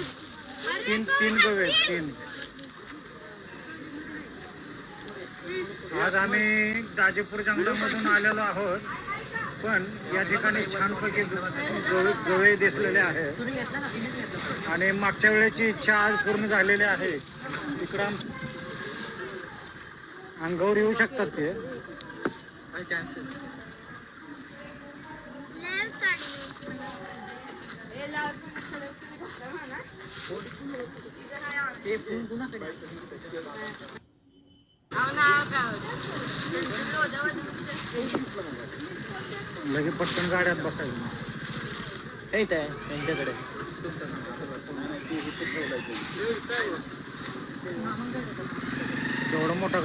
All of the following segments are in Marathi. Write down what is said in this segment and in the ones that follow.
तीन तीन गवे तीन. आज आम्ही दाजेपूर जंगलामधून आलेलो आहोत पण या ठिकाणी छानपैकी गवे दिसलेले आहेत. आणि मागच्या वेळेची इच्छा आज पूर्ण झालेली आहे. इकडं आम- अंगावर येऊ शकतात ते. लगे पटकन गाड्यात बसायचं. येत आहे त्यांच्याकडे. एवढा मोठा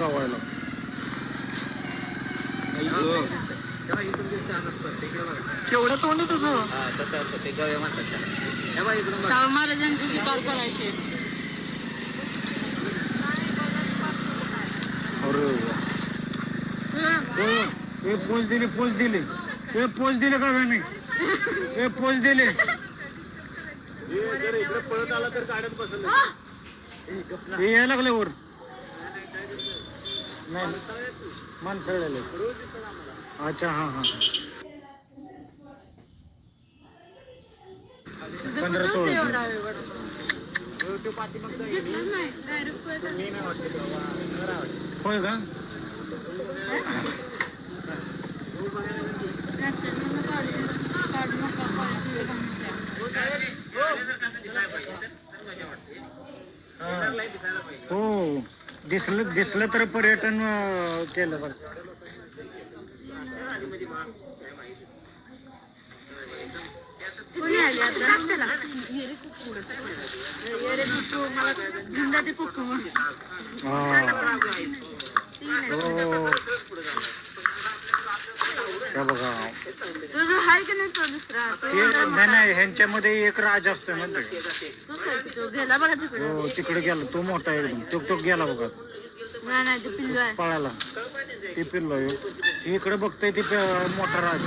आहे. केवढं तोंड आहे तुझं? हा तसं असतं. ते गव्या म्हणतात त्याला. हे बघ इकडून बघ. शाहू महाराजांचे शिकार करायचे. अरे वा. ए पोच दिली पोच दिली. ए पोच दिले का मी? ए पोच दिले. हे यायला लागले वर. नाही माणसळले अच्छा हा हा पंधरा सोळा. होय का? हो. दिसलं दिसलं तर पर्यटन केलं बरं. कोणी आले आता? ये रे कुकू मला हे बघा? तुझं हाय की नाही तो दुसरा तो ते नाही नाही ह्यांच्यामध्ये एक राज असतो ना ते. तोच आहे की? तो गेला बघा तिकडे. हो तिकडे गेला तो मोठा एकदम. तो तो गेला बघा. नाही नाही ते पिल्लू आहे. पळाला. ते पिल्लो इकडे बघतोय ती प- मोठा राज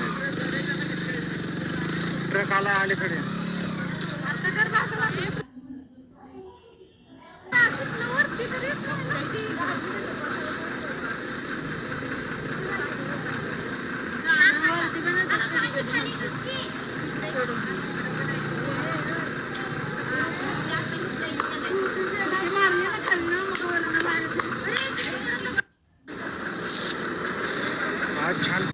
ट्रक आला अलीकडे. ท่าน